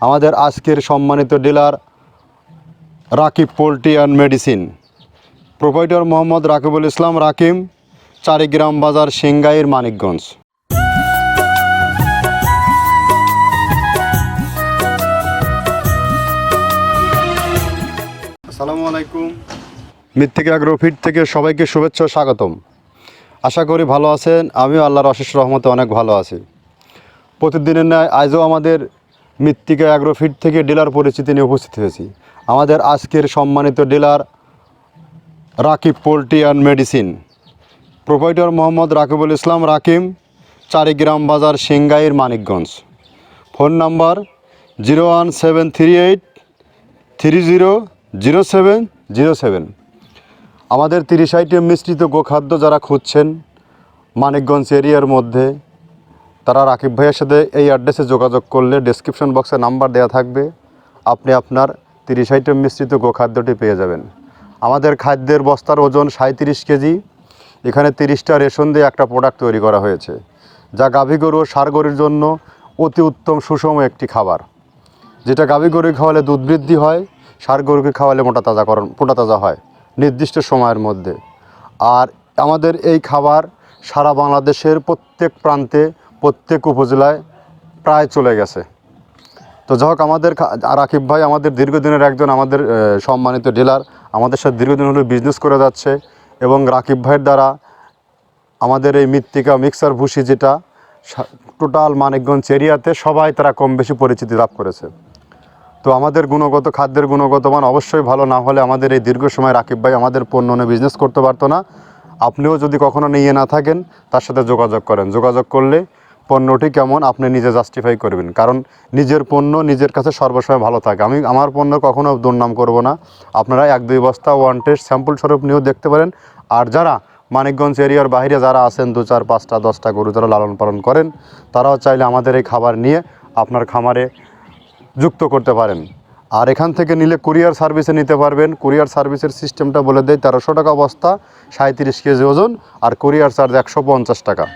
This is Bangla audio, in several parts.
আমাদের আজকের সম্মানিত dealer Rakib poultry and medicine. Proprietor Mohammad Rakibul Islam. Rakim Charigram বাজার সিংগাইর মানিকগঞ্জ। আসসালামু আলাইকুম। মিথ্যিকে আগ্রহ ফিট থেকে সবাইকে শুভেচ্ছা স্বাগতম। আশা করি ভালো আছেন। আমিও আল্লাহর অশেষ রহমতে অনেক ভালো আছি। প্রতিদিনের ন্যায় আজও আমাদের মৃত্তিকা অ্যাগ্রোফিট থেকে ডিলার পরিচিতি নিয়ে উপস্থিত হয়েছি। আমাদের আজকের সম্মানিত dealer Rakib poultry and medicine. Proprietor Mohammad Rakibul Islam Rakim, Charigram বাজার Singair Manikganj. Phone number zero one seven three eight three zero zero seven zero seven. আমাদের তিরিশ আইটেম মিশ্রিত গোখাদ্য যারা খুঁজছেন মানিকগঞ্জ এরিয়ার মধ্যে তারা রাকিব ভাইয়ের সাথে এই অ্যাড্রেসে যোগাযোগ করলে ডেসক্রিপশন বক্সে নাম্বার দেওয়া থাকবে। আপনি আপনার তিরিশ আইটেম মিশ্রিত গোখাদ্যটি পেয়ে যাবেন। আমাদের খাদ্যের বস্তার ওজন সাঁত্রিশ কেজি। এখানে তিরিশটা রেশন দিয়ে একটা প্রোডাক্ট তৈরি করা হয়েছে, যা গাভী গরু ও ষাঁড় গরুর জন্য অতি উত্তম সুষম একটি খাবার। যেটা গাভী গরু খাওয়ালে দুধ বৃদ্ধি হয়, ষাঁড় গরুকে খাওয়ালে মোটা তাজাকরণ মোটা তাজা হয়, নির্দিষ্ট সময়ের মধ্যে। আর আমাদের এই খাবার সারা বাংলাদেশের প্রত্যেক প্রান্তে প্রত্যেক উপজেলায় প্রায় চলে গেছে। তো যাই হোক, আমাদের রাকিব ভাই আমাদের দীর্ঘদিনের একজন আমাদের সম্মানিত ডিলার। আমাদের সাথে দীর্ঘদিন হলো বিজনেস করে যাচ্ছে এবং রাকিব ভাইয়ের দ্বারা আমাদের এই মৃত্তিকা মিক্সার ভুসি যেটা টোটাল মানিকগঞ্জ এরিয়াতে সবাই তারা কম বেশি পরিচিতি লাভ করেছে। তো আমাদের গুণগত, খাদ্যের গুণগত মান অবশ্যই ভালো না হলে আমাদের এই দীর্ঘ সময় রাকিব ভাই আমাদের পণ্য নিয়ে বিজনেস করতে পারতো না। আপনিও যদি কখনো নিয়ে না থাকেন, তার সাথে যোগাযোগ করেন। যোগাযোগ করলে পণ্যটি কেমন আপনি নিজে জাস্টিফাই করবেন। কারণ নিজের পণ্য নিজের কাছে সর্বসময় ভালো থাকে। আমি আমার পণ্য কখনও দুর্নাম করব না। আপনারা এক দুই বস্তা ওয়ান টেস্ট স্যাম্পল স্বরূপ নিয়েও দেখতে পারেন। আর যারা মানিকগঞ্জ এরিয়ার বাইরে যারা আছেন, দু চার পাঁচটা দশটা গরু যারা লালন পালন করেন, তারাও চাইলে আমাদের এই খাবার নিয়ে আপনার খামারে যুক্ত করতে পারেন। আর এখান থেকে নিলে কুরিয়ার সার্ভিসে নিতে পারবেন। কুরিয়ার সার্ভিসের সিস্টেমটা বলে দেয় তেরোশো টাকা বস্তা সাঁত্রিশ কেজি ওজন, আর কুরিয়ার চার্জ একশো পঞ্চাশ টাকা।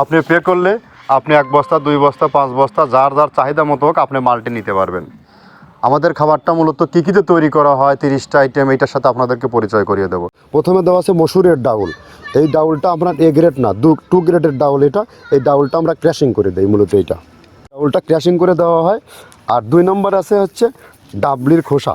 আপনি পে করলে আপনি এক বস্তা, দুই বস্তা, পাঁচ বস্তা, যার যার চাহিদা মতো হোক আপনি মালটি নিতে পারবেন। আমাদের খাবারটা মূলত কী কীতে তৈরি করা হয়, তিরিশটা আইটেম এইটার সাথে আপনাদেরকে পরিচয় করিয়ে দেবো। প্রথমে দেওয়া আছে মসুরের ডাউল। এই ডাউলটা আপনার এ গ্রেড না, দু টু গ্রেডের ডাউল এটা। এই ডাউলটা আমরা ক্র্যাশিং করে দিই, মূলত এইটা। ডাউলটা ক্র্যাশিং করে দেওয়া হয়। আর দুই নম্বর আছে হচ্ছে ডাবলির খোসা।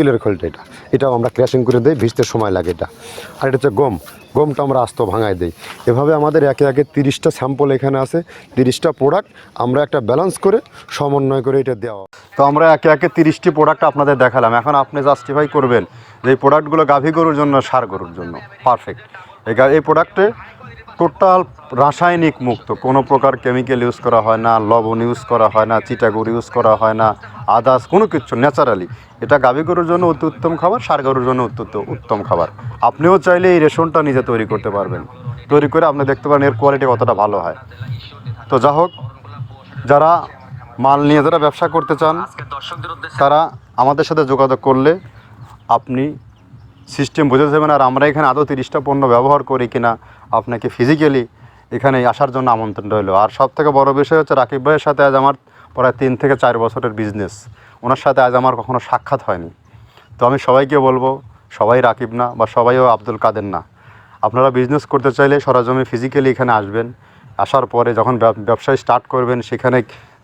তিলের খোলটা এটা। এটাও আমরা ক্র্যাশিং করে দিই, ভিজতে সময় লাগে এটা। আর এটা হচ্ছে গম। গমটা আমরা আস্ত ভাঙায় দিই। এভাবে আমাদের একে একে তিরিশটা স্যাম্পল এখানে আছে, তিরিশটা প্রোডাক্ট আমরা একটা ব্যালেন্স করে সমন্বয় করে এটা দেওয়া। তো আমরা একে একে তিরিশটি প্রোডাক্ট আপনাদের দেখালাম। এখন আপনি জাস্টিফাই করবেন যে এই প্রোডাক্টগুলো গাভী গরুর জন্য, সার গরুর জন্য। পারফেক্ট এই এই প্রোডাক্টে টোটাল রাসায়নিক মুক্ত, কোনো প্রকার কেমিক্যাল ইউজ করা হয় না, লবণ ইউজ করা হয় না চিটাগুড় ইউজ করা হয় না, আদার্স কোনো কিছু ন্যাচারালি এটা গাভী গরুর জন্য অতি উত্তম খাবার, সার গরুর জন্য অত্যন্ত উত্তম খাবার। আপনিও চাইলে এই রেশনটা নিজে তৈরি করতে পারবেন। তৈরি করে আপনি দেখতে পারেন এর কোয়ালিটি কতটা ভালো হয়। তো যা হোক, যারা মাল নিয়ে যারা ব্যবসা করতে চান, তারা আমাদের সাথে যোগাযোগ করলে আপনি সিস্টেম বুঝে যাবেন আর আমরা এখানে আদৌ তিরিশটা পণ্য ব্যবহার করি কিনা। আপনাকে ফিজিক্যালি এখানে আসার জন্য আমন্ত্রণ রইল। আর সব থেকে বড় বিষয় হচ্ছে রাকিব ভাইয়ের সাথে আজ আমার প্রায় তিন থেকে চার বছরের বিজনেস ওনার সাথে আজ আমার কখনো সাক্ষাৎ হয়নি। তো আমি সবাইকে বলব, সবাই রাকিব না বা সবাইও আব্দুল কাদের না। আপনারা বিজনেস করতে চাইলে সরাজমি ফিজিক্যালি এখানে আসবেন। আসার পরে যখন ব্যবসায় স্টার্ট করবেন, সেখানে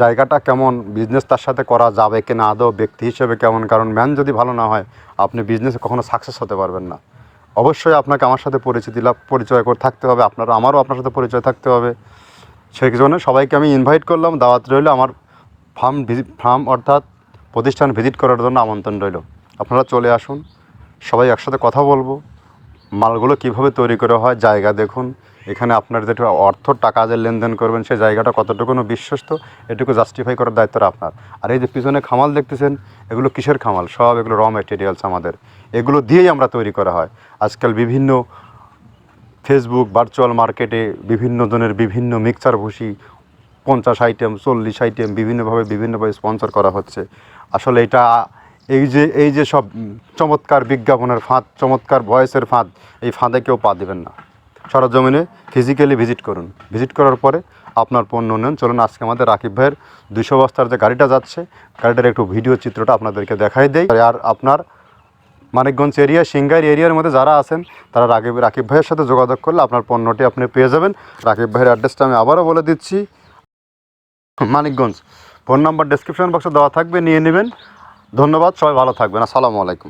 জায়গাটা কেমন বিজনেস তার সাথে করা যাবে কিনা, আদৌ ব্যক্তি হিসেবে কেমন? কারণ ম্যান যদি ভালো না হয়, আপনি বিজনেসে কখনো সাকসেস হতে পারবেন না। অবশ্যই আপনাকে আমার সাথে পরিচিতি লাভ, পরিচয় করে থাকতে হবে। আপনারা আমারও আপনার সাথে পরিচয় থাকতে হবে। সেই জন্য সবাইকে আমি ইনভাইট করলাম। দাওয়াত রইল আমার ফার্ম ভিজিট ফার্ম অর্থাৎ প্রতিষ্ঠান ভিজিট করার জন্য আমন্ত্রণ রইল। আপনারা চলে আসুন। সবাই একসাথে কথা বলব। মালগুলো কীভাবে তৈরি করা হয়, জায়গা দেখুন। এখানে আপনার যেটা অর্থ, টাকা যে লেনদেন করবেন, সেই জায়গাটা কতটুকু বিশ্বস্ত, এটুকু জাস্টিফাই করার দায়িত্বটা আপনার। আর এই যে পিছনে খামাল দেখতেছেন, এগুলো কিসের খামাল? সব এগুলো র মেটেরিয়ালস আমাদের। এগুলো দিয়েই আমরা তৈরি করা হয়। আজকাল বিভিন্ন ফেসবুক ভার্চুয়াল মার্কেটে বিভিন্ন জনের বিভিন্ন মিক্সচার ভুসি পঞ্চাশ আইটেম চল্লিশ আইটেম বিভিন্নভাবে বিভিন্নভাবে স্পন্সর করা হচ্ছে। আসলে এটা, এই যে এই যে সব চমৎকার বিজ্ঞাপনের ফাঁদ, চমৎকার ভয়েসের ফাঁদ, এই ফাঁদে কেউ পা দেবেন না। সরজমিনে ফিজিক্যালি ভিজিট করুন। ভিজিট করার পরে আপনার পণ্য নেন। চলুন আজকে আমাদের রাকিব ভাইয়ের দুশো বস্তার যে গাড়িটা যাচ্ছে, গাড়িটার একটু ভিডিও চিত্রটা আপনাদেরকে দেখাই দেয় আর আপনার মানিকগঞ্জ এরিয়া সিঙ্গাইর এরিয়ার মধ্যে যারা আছেন, তারা রাকিব রাকিব ভাইয়ের সাথে যোগাযোগ করলে আপনার পণ্যটি আপনি পেয়ে যাবেন। রাকিব ভাইয়ের অ্যাড্রেসটা আমি আবারও বলে দিচ্ছি। মানিকগঞ্জ। ফোন নাম্বার ডেসক্রিপশন বক্সে দেওয়া থাকবে, নিয়ে নেবেন। ধন্যবাদ, সবাই ভালো থাকবেন। আসসালামু আলাইকুম।